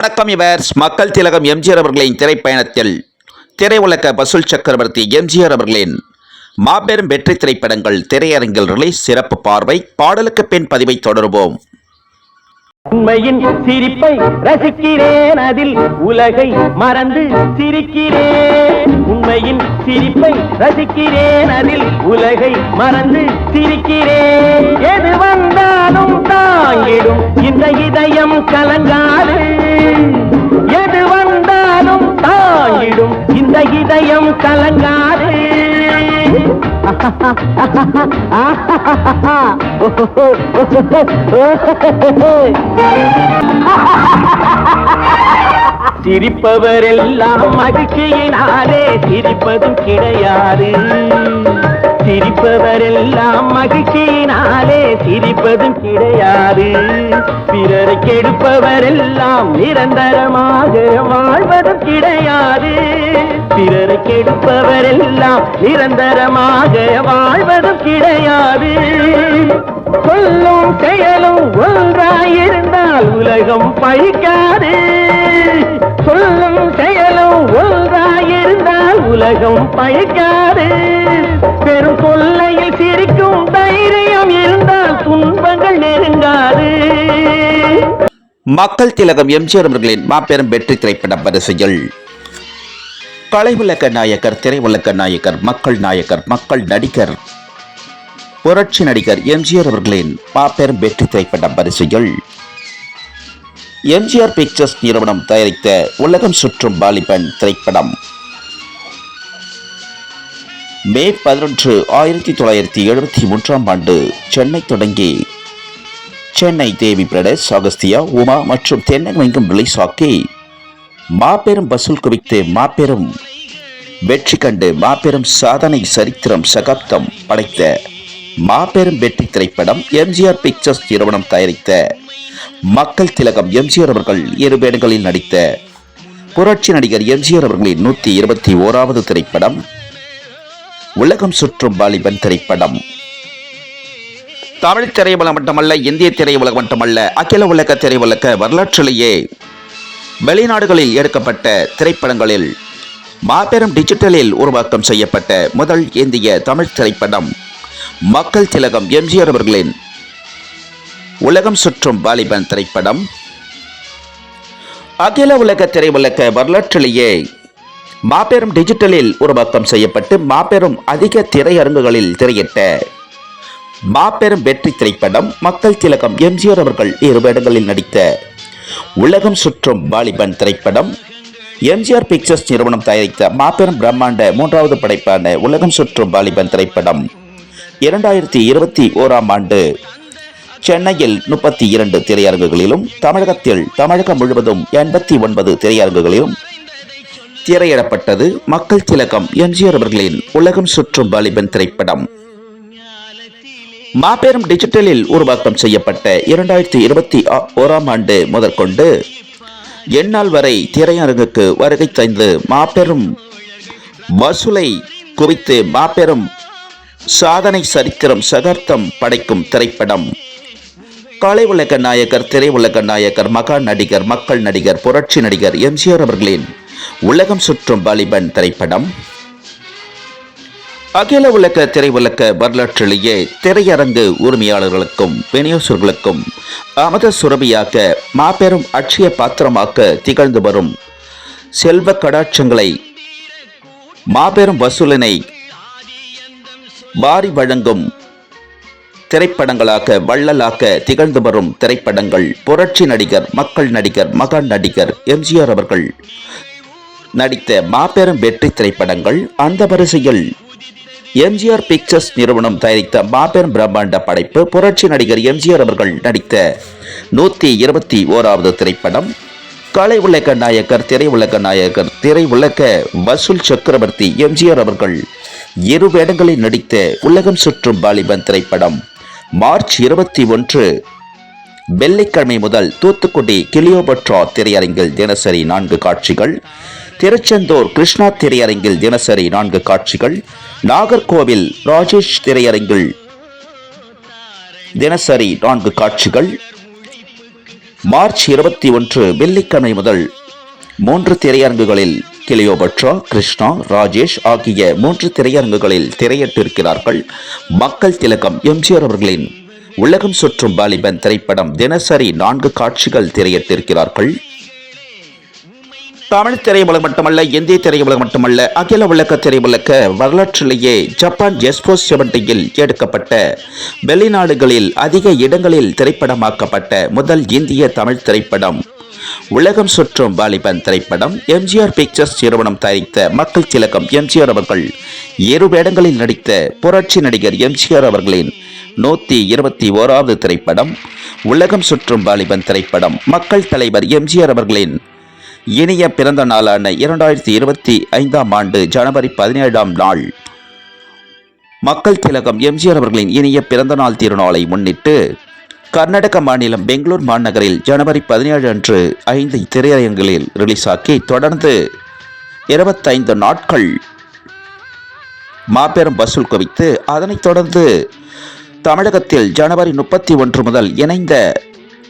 வணக்கம் இவர். மக்கள் திலகம் எம்ஜிஆர் அவர்களின் திரைப்பயணத்தில் திரையுலக வசூல் சக்கரவர்த்தி எம்ஜிஆர் அவர்களின் மாபெரும் வெற்றி திரைப்படங்கள் திரையரங்கில் ரிலீஸ் சிறப்பு பார்வை. பாடலுக்கு பின் பதிவை தொடருவோம். உண்மையின் சிரிப்பை ரசிக்கிறேன். அதில் உலகை மறந்து சிரிக்கிறேன். உண்மையின் சிரிப்பை ரசிக்கிறேன். அதில் உலகை மறந்து சிரிக்கிறேன். எது வந்தாலும் தாங்கிடும் இந்த இதயம் கலங்காது. எது வந்தாலும் தாங்கிடும். இந்த இதயம் கலங்காது. சிரிப்பவரெல்லாம் மகிழ்ச்சியினாலே சிரிப்பதும் கிடையாது. சிரிப்பவரெல்லாம் மகிழ்ச்சியினாலே சிரிப்பதும் கிடையாது. பிறரை கெடுப்பவரெல்லாம் நிரந்தரமாக வாழ்வதும் கிடையாது. பிறரை கெடுப்பவரெல்லாம் நிரந்தரமாக வாழ்வதும் கிடையாது. சொல்லும் செயலும் ஒன்றாயிருந்தால் உலகம் பழிக்காது. சொல்லும் செயலும் ஒன்றாயிருந்தால் உலகம் பழிக்காது. பெரும் தொல்லையில் சிரிக்கும் தைரியம் இருந்தால் துன்பங்கள் நெருங்காது. மக்கள் திலகம் எம்ஜிஆர் அவர்களின் மாபெரும் வெற்றி திரைப்பட வரிசையில். கலைவுலக நாயகர் திரையுலக நாயகர் மக்கள் நாயகர் மக்கள் நடிகர் புரட்சி நடிகர் எம்ஜிஆர் அவர்களின் மாபெரும் வெற்றி திரைப்பட வரிசையில். எம்ஜிஆர் பிக்சர்ஸ் நிறுவனம் தயாரித்த உலகம் சுற்றும் பாலிபன் திரைப்படம் மே பதினொன்று ஆயிரத்தி தொள்ளாயிரத்தி எழுபத்தி மூன்றாம் ஆண்டு சென்னை தொடங்கி. சென்னை தேவி பிரடேஷ் அகஸ்தியா உமா மற்றும் தென்னகமெங்கும் ரிலீஸ் ஆக்கி மாபெரும் வசூல் குவித்து மாபெரும் வெற்றி கண்டு மாபெரும் சாதனை சரித்திரம் சகாப்தம் படைத்த மாபெரும் வெற்றி திரைப்படம் எம்ஜிஆர் பிக்சர்ஸ் நிறுவனம் தயாரித்த மக்கள் திலகம் எம்ஜிஆர் அவர்கள் இரு வேடங்களில் நடித்த புரட்சி நடிகர் எம்ஜிஆர் அவர்களின் நூற்றி இருபத்தி ஓராவது திரைப்படம் உலகம் சுற்றும் வாலிபன் திரைப்படம். தமிழ் திரையுலகம் மட்டுமல்ல இந்திய திரையுலகம் மட்டுமல்ல அகில உலக திரையுலக வரலாற்றிலேயே வெளிநாடுகளில் எடுக்கப்பட்ட திரைப்படங்களில் மாபெரும் டிஜிட்டலில் உருவாக்கம் செய்யப்பட்ட முதல் இந்திய தமிழ் திரைப்படம். மக்கள் திலகம் எம்ஜிஆர் அவர்களின் உலகம் சுற்றும் வாலிபன் திரைப்படம். அகில உலக திரையுலக வரலாற்றிலேயே மாபெரும் டிஜிட்டலில் உருவாக்கம் செய்யப்பட்டு மாபெரும் அதிக திரையரங்குகளில் திரையிட்ட மாபெரும் வெற்றி திரைப்படம் மக்கள் திலகம் எம்ஜிஆர் அவர்கள் இரு இடங்களில் நடித்த உலகம் சுற்றும் வாலிபன் திரைப்படம். எம்ஜிஆர் பிக்சர்ஸ் நிறுவனம் தயாரித்த மாபெரும் பிரம்மாண்ட மூன்றாவது படைப்பான உலகம் சுற்றும் வாலிபன் திரைப்படம் இரண்டாயிரத்தி இருபத்தி ஓராம் ஆண்டு சென்னையில் முப்பத்தி இரண்டு திரையரங்குகளிலும் தமிழகத்தில் தமிழகம் முழுவதும் எண்பத்தி ஒன்பது திரையரங்குகளிலும் திரையிடப்பட்டது மக்கள் திலகம் எம்ஜிஆர் அவர்களின் உலகம் சுற்றும் வாலிபன் திரைப்படம். மாபெரும் டிஜிட்டலில் உருவாக்கம் செய்யப்பட்ட இரண்டாயிரத்தி இருபத்தி ஓராம் ஆண்டு முதற்கொண்டு எந்நாள் வரை திரையரங்குக்கு வருகை தந்து மாபெரும் வசூலை குவித்து மாபெரும் சாதனை சரித்திரம் சகார்த்தம் படைக்கும் திரைப்படம். கலை உலக நாயகர் திரையுலக நாயகர் மகா நடிகர் மக்கள் நடிகர் புரட்சி நடிகர் எம்ஜிஆர் அவர்களின் உலகம் சுற்றும் வாலிபன் திரைப்படம். அகில உலக திரையுலக வரலாற்றிலேயே திரையரங்கு உரிமையாளர்களுக்கும் விநியோகர்களுக்கும் அமத சுரபியாக மாபெரும் அட்சய பாத்திரமாக திகழ்ந்து வரும் செல்வ கடாட்சங்களை மாபெரும் வசூலினை வாரி வழங்கும் திரைப்படங்களாக வள்ளலாக திகழ்ந்து வரும் திரைப்படங்கள் புரட்சி நடிகர் மக்கள் நடிகர் மகான் நடிகர் எம்ஜிஆர் அவர்கள் நடித்த மாபெரும் வெற்றி திரைப்படங்கள் அந்த வரிசையில். எம்ஜிஆர் பிக்சர்ஸ் நிறுவனம் தயாரித்த மாபெரும் பிரம்மாண்ட படைப்பு புரட்சி நடிகர் எம்ஜிஆர் அவர்கள் நடித்த நூற்றி இருபத்தி ஓராவது திரைப்படம். கலை உலக நாயகர் திரையுலக நாயகர் திரையுலக வசூல் சக்கரவர்த்தி எம்ஜிஆர் அவர்கள் இரு வேடங்களில் நடித்த உலகம் சுற்றும் வாலிபன் திரைப்படம். மார்ச் இருபத்தி ஒன்று வெள்ளிக்கிழமை முதல் தூத்துக்குடி கிளியோபட்ரா திரையரங்கில் தினசரி நான்கு காட்சிகள். திருச்செந்தூர் கிருஷ்ணா திரையரங்கில் தினசரி நான்கு காட்சிகள் நாகர்கோவில் ராஜேஷ் திரையரங்கில் தினசரி நான்கு காட்சிகள் மார்ச் இருபத்தி ஒன்று வெள்ளிக்கிழமை முதல் மூன்று திரையரங்குகளில் கிளியோபட்ரா கிருஷ்ணா ராஜேஷ் ஆகிய மூன்று திரையரங்குகளில் திரையிட்டிருக்கிறார்கள். மக்கள் திலகம் எம்ஜிஆர் அவர்களின் உலகம் சுற்றும் வாலிபன் திரைப்படம் தினசரி நான்கு காட்சிகள் திரையிட்டிருக்கிறார்கள். தமிழ் திரையுலகம் மட்டுமல்ல இந்திய திரையுலகம் மட்டுமல்ல அகில உலக திரையுலக வரலாற்றிலேயே ஜப்பான் எஸ்போ செவன்டியில் எடுக்கப்பட்ட வெளிநாடுகளில் அதிக இடங்களில் திரைப்படமாக்கப்பட்ட முதல் இந்திய தமிழ் திரைப்படம். உலகம் சுற்றும் வாலிபன் திரைப்படம். எம்ஜிஆர் பிக்சர்ஸ் நிறுவனம் தயாரித்த மக்கள் திலகம் எம்ஜிஆர் அவர்கள். இரு வேடங்களில் நடித்த புரட்சி நடிகர் எம்ஜிஆர் அவர்களின் நூத்தி இருபத்தி ஓராவது திரைப்படம். உலகம் சுற்றும் வாலிபன் திரைப்படம். மக்கள் தலைவர் எம்ஜிஆர் அவர்களின் இனிய பிறந்த நாளான இரண்டாயிரத்தி இருபத்தி ஐந்தாம் ஆண்டு ஜனவரி பதினேழாம் நாள். மக்கள் திலகம் எம்ஜிஆர் அவர்களின் இனிய பிறந்த நாள் திருநாளை முன்னிட்டு கர்நாடக மாநிலம் பெங்களூர் மாநகரில் ஜனவரி பதினேழு அன்று ஐந்து திரையரங்குகளில் ரிலீஸ் ஆக்கி தொடர்ந்து இருபத்தைந்து நாட்கள் மாபெரும் வசூல் குவித்து அதனைத் தொடர்ந்து தமிழகத்தில் ஜனவரி முப்பத்தி ஒன்று முதல் இணைந்த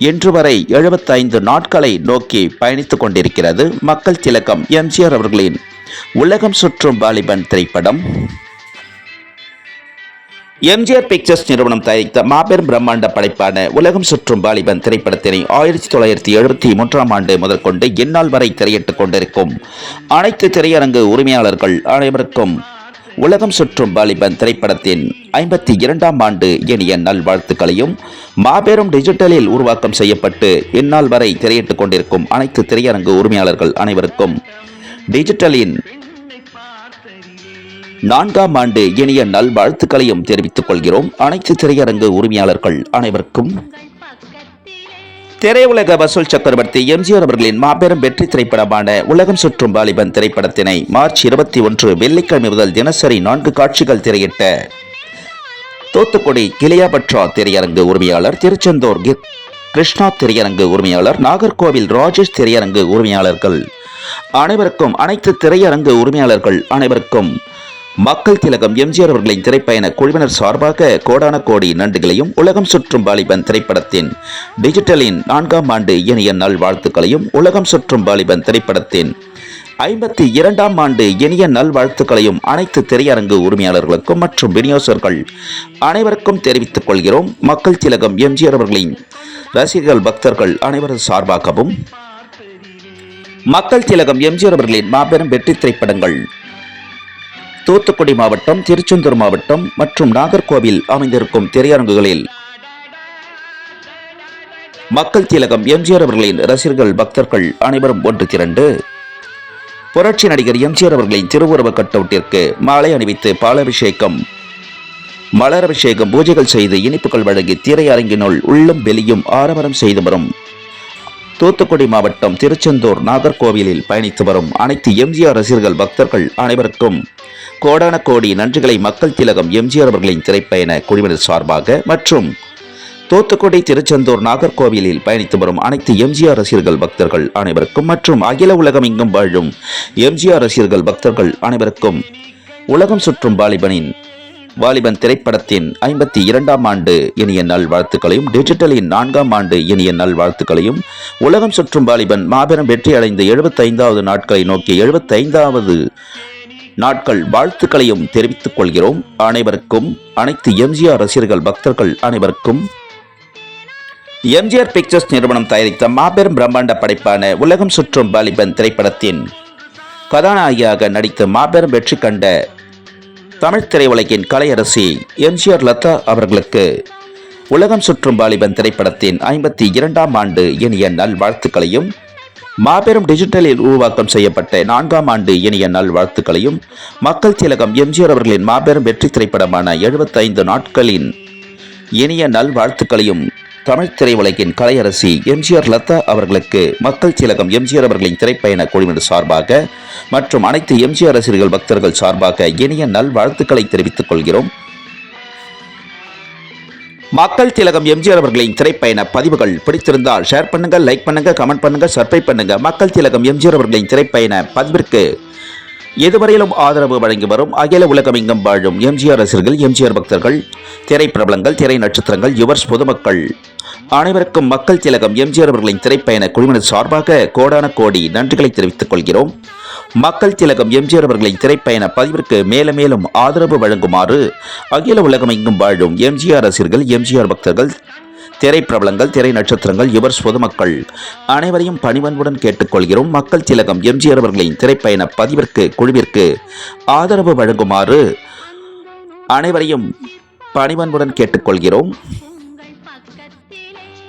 இன்று வரை எழுபத்தைந்து நாட்களை நோக்கி பயணித்துக் கொண்டிருக்கிறது மக்கள் திலக்கம் எம்ஜிஆர் அவர்களின் உலகம் சுற்றும் வாலிபன் திரைப்படம். எம்ஜிஆர் பிக்சர்ஸ் நிறுவனம் தயாரித்த மாபெரும் பிரம்மாண்ட படைப்பான உலகம் சுற்றும் வாலிபன் திரைப்படத்தினை ஆயிரத்தி தொள்ளாயிரத்தி எழுபத்தி மூன்றாம் ஆண்டு முதல் கொண்டு இந்நாள் வரை திரையிட்டுக் கொண்டிருக்கும் அனைத்து திரையரங்கு உரிமையாளர்கள் அனைவருக்கும் உலகம் சுற்றும் வாலிபன் திரைப்படத்தின் ஐம்பத்தி இரண்டாம் ஆண்டு இனிய நல்வாழ்த்துக்களையும் மாபெரும் டிஜிட்டலில் உருவாக்கம் செய்யப்பட்டு இந்நாள் வரை திரையிட்டுக் கொண்டிருக்கும் அனைத்து திரையரங்கு உரிமையாளர்கள் அனைவருக்கும் டிஜிட்டலின் நான்காம் ஆண்டு இனிய நல்வாழ்த்துக்களையும் தெரிவித்துக் கொள்கிறோம். அனைத்து திரையரங்கு உரிமையாளர்கள் அனைவருக்கும் திரையுலக வசூல் சக்கரவர்த்தி எம்ஜிஆர் அவர்களின் மாபெரும் வெற்றி திரைப்படமான உலகம் சுற்றும் வாலிபன் திரைப்படத்தினை மார்ச் இருபத்தி ஒன்று வெள்ளிக்கிழமை முதல் தினசரி நான்கு காட்சிகள் திரையிட்ட தூத்துக்குடி கிளியாபட்ரா திரையரங்கு உரிமையாளர் திருச்செந்தூர் கிருஷ்ணா திரையரங்கு உரிமையாளர் நாகர்கோவில் ராஜேஷ் திரையரங்கு உரிமையாளர்கள் அனைவருக்கும் அனைத்து திரையரங்கு உரிமையாளர்கள் அனைவருக்கும் மக்கள் திலகம் எம்ஜிஆர் அவர்களின் திரைப்பயண குழுவினர் சார்பாக கோடான கோடி நன்றிகளையும் உலகம் சுற்றும் வாலிபன் திரைப்படத்தின் டிஜிட்டலின் நான்காம் ஆண்டு இனிய நல் வாழ்த்துக்களையும் உலகம் சுற்றும் வாலிபன் திரைப்படத்தின் ஐம்பத்தி இரண்டாம் ஆண்டு இனிய நல்வாழ்த்துக்களையும் அனைத்து திரையரங்கு உரிமையாளர்களுக்கும் மற்றும் விநியோகர்கள் அனைவருக்கும் தெரிவித்துக் கொள்கிறோம். மக்கள் திலகம் எம்ஜிஆர் அவர்களின் ரசிகர்கள் பக்தர்கள் அனைவரது சார்பாகவும் மக்கள் திலகம் எம்ஜிஆர் அவர்களின் மாபெரும் வெற்றி திரைப்படங்கள் தூத்துக்குடி மாவட்டம் திருச்செந்தூர் மாவட்டம் மற்றும் நாகர்கோவில் அமைந்திருக்கும் திரையரங்குகளில் மக்கள் திலகம் எம்ஜிஆர் அவர்களின் ரசிகர்கள் பக்தர்கள் அனைவரும் ஒன்று திரண்டு புரட்சி நடிகர் எம்ஜிஆர் அவர்களின் திருவுருவ கட்டவுட்டிற்கு மாலை அணிவித்து பாலாபிஷேகம் மலரபிஷேகம் பூஜைகள் செய்து இனிப்புகள் வழங்கி திரையரங்கினுள் உள்ளும் வெளியும் ஆரம்பரம் செய்து வரும் தூத்துக்குடி மாவட்டம் திருச்செந்தூர் நாகர்கோவிலில் பயணித்து வரும் அனைத்து எம்ஜிஆர் ரசிகர்கள் பக்தர்கள் அனைவருக்கும் கோடான கோடி நன்றிகளை மக்கள் திலகம் எம்ஜிஆர் அவர்களின் திரைப்பயண குழுவினர் சார்பாக மற்றும் தூத்துக்குடி திருச்செந்தூர் நாகர்கோவிலில் பயணித்து வரும் அனைத்து எம்ஜிஆர் ரசிகர்கள் பக்தர்கள் அனைவருக்கும் மற்றும் அகில உலகம் எங்கும் வாழும் எம்ஜிஆர் ரசிகர்கள் பக்தர்கள் அனைவருக்கும் உலகம் சுற்றும் வாலிபனின் வாலிபன் திரைப்படத்தின் ஐம்பத்தி இரண்டாம் ஆண்டு இனிய நல் வாழ்த்துக்களையும் டிஜிட்டலின் நான்காம் ஆண்டு இனிய நல் வாழ்த்துக்களையும் உலகம் சுற்றும் வாலிபன் மாபெரும் வெற்றி அடைந்த எழுபத்தைந்தாவது நாட்களை நோக்கி எழுபத்தைந்தாவது நாட்கள் வாழ்த்துக்களையும் தெரிவித்துக் கொள்கிறோம். அனைவருக்கும் அனைத்து எம்ஜிஆர் ரசிகர்கள் பக்தர்கள் அனைவருக்கும் எம்ஜிஆர் பிக்சர்ஸ் நிறுவனம் தயாரித்த மாபெரும் பிரம்மாண்ட படைப்பான உலகம் சுற்றும் வாலிபன் திரைப்படத்தின் கதாநாயகியாக நடித்து மாபெரும் வெற்றி கண்ட தமிழ் திரையுலகின் கலையரசி எம்ஜிஆர் லதா அவர்களுக்கு உலகம் சுற்றும் வாலிபன் திரைப்படத்தின் ஐம்பத்தி இரண்டாம் ஆண்டு இனிய நல்வாழ்த்துக்களையும் மாபெரும் டிஜிட்டலில் உருவாக்கம் செய்யப்பட்ட நான்காம் ஆண்டு இனிய நல்வாழ்த்துக்களையும் மக்கள் திலகம் எம்ஜிஆர் அவர்களின் மாபெரும் வெற்றி திரைப்படமான எழுபத்தைந்து நாட்களின் இனிய நல்வாழ்த்துக்களையும் தமிழ் திரையுலகின் கலையரசி எம்ஜிஆர் லதா அவர்களுக்கு மக்கள் திலகம் எம்ஜிஆர் அவர்களின் திரைப்பயண குழுவினர் சார்பாக மற்றும் அனைத்து எம்ஜிஆர் ரசிகர்கள் பக்தர்கள் சார்பாக இனிய நல்வாழ்த்துக்களை தெரிவித்துக் கொள்கிறோம். மக்கள் திலகம் எம்ஜிஆர் அவர்களின் திரைப்பயண பதிவுகள். பிடித்திருந்தால் ஷேர் பண்ணுங்க லைக் பண்ணுங்க கமெண்ட் பண்ணுங்க சப்ஸ்கிரைப் பண்ணுங்க. மக்கள் திலகம் எம்ஜிஆர் அவர்களின் திரைப்பயண பதிவிற்கு எதுவரையிலும் ஆதரவு வழங்கி வரும் அகில உலகமெங்கும் வாழும் எம்ஜிஆர் ரசிகர்கள் எம்ஜிஆர் பக்தர்கள் திரைப்பிரபலங்கள் திரை நட்சத்திரங்கள் யுவர்ஸ் பொதுமக்கள். அனைவருக்கும் மக்கள் திலகம் எம்ஜிஆர் அவர்களின் திரைப்பயண குழுவினர் சார்பாக கோடான கோடி நன்றிகளை தெரிவித்துக் கொள்கிறோம். மக்கள் திலகம் எம்ஜிஆர் அவர்களின் திரைப்பயண பதிவிற்கு மேலும் மேலும் ஆதரவு வழங்குமாறு அகில உலகம் எங்கும் வாழும் எம்ஜிஆர் ரசிகர்கள் எம்ஜிஆர் பக்தர்கள் திரைப்பிரபலங்கள் திரை நட்சத்திரங்கள் இவர் பொதுமக்கள் அனைவரையும் பணிவன்புடன் கேட்டுக்கொள்கிறோம். மக்கள் திலகம் எம்ஜிஆர் அவர்களின் திரைப்பயண பதிவிற்கு குழுவிற்கு ஆதரவு வழங்குமாறு அனைவரையும் பணிவன்புடன் கேட்டுக்கொள்கிறோம்.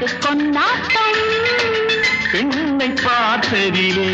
பழத்துக்கு கொண்டாட்டம் பெண்ணை பார்த்ததிலே